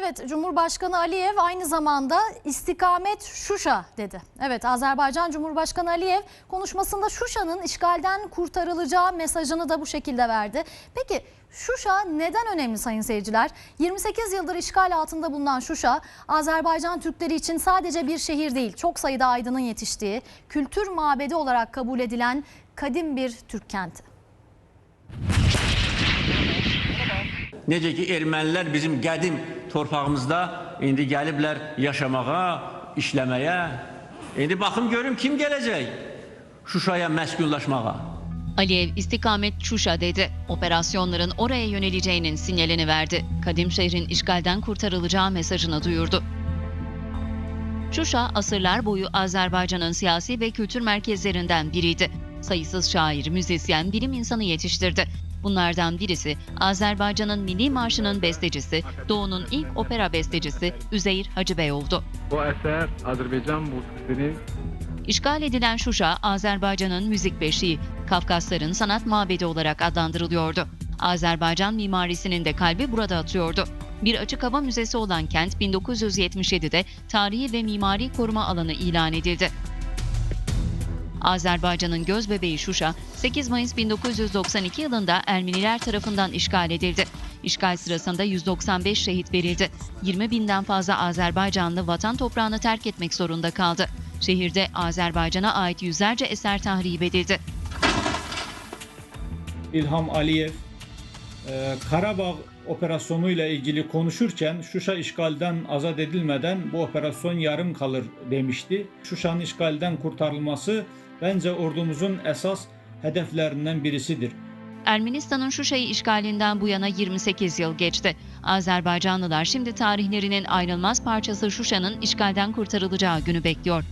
Evet, Cumhurbaşkanı Aliyev aynı zamanda istikamet Şuşa dedi. Evet, Azerbaycan Cumhurbaşkanı Aliyev konuşmasında Şuşa'nın işgalden kurtarılacağı mesajını da bu şekilde verdi. Peki Şuşa neden önemli sayın seyirciler? 28 yıldır işgal altında bulunan Şuşa, Azerbaycan Türkleri için sadece bir şehir değil, çok sayıda aydının yetiştiği, kültür mabedi olarak kabul edilen kadim bir Türk kenti. Necə ki ermənilər bizim qədim torpağımızda indi gəliblər yaşamağa, işləməyə. İndi baxım görüm kim gələcək Şuşaya məskunlaşmağa. Aliyev istikamet Şuşa dedi. Operasyonların oraya yöneleceğinin sinyalini verdi. Kadim şehrin işgalden kurtarılacağı mesajını duyurdu. Şuşa asırlar boyu Azerbaycan'ın siyasi ve kültür merkezlerinden biriydi. Sayısız şair, müzisyen, bilim insanı yetiştirdi. Bunlardan birisi Azerbaycan'ın milli marşının bestecisi, Doğu'nun ilk opera bestecisi Üzeyir Hacıbey oldu. Bu eser Azerbaycan musikisinin İşgal edilen Şuşa, Azerbaycan'ın müzik beşiği, Kafkasların sanat mabedi olarak adlandırılıyordu. Azerbaycan mimarisinin de kalbi burada atıyordu. Bir açık hava müzesi olan kent 1977'de tarihi ve mimari koruma alanı ilan edildi. Azerbaycan'ın göz bebeği Şuşa, 8 Mayıs 1992 yılında Ermeniler tarafından işgal edildi. İşgal sırasında 195 şehit verildi. 20 binden fazla Azerbaycanlı vatan toprağını terk etmek zorunda kaldı. Şehirde Azerbaycan'a ait yüzlerce eser tahrip edildi. İlham Aliyev e, Karabağ operasyonuyla ilgili konuşurken Şuşa işgalden azat edilmeden bu operasyon yarım kalır demişti. Şuşa'nın işgalden kurtarılması bence ordumuzun esas hedeflerinden birisidir. Ermenistan'ın Şuşa'yı işgalinden bu yana 28 yıl geçti. Azerbaycanlılar şimdi tarihlerinin ayrılmaz parçası Şuşa'nın işgalden kurtarılacağı günü bekliyor.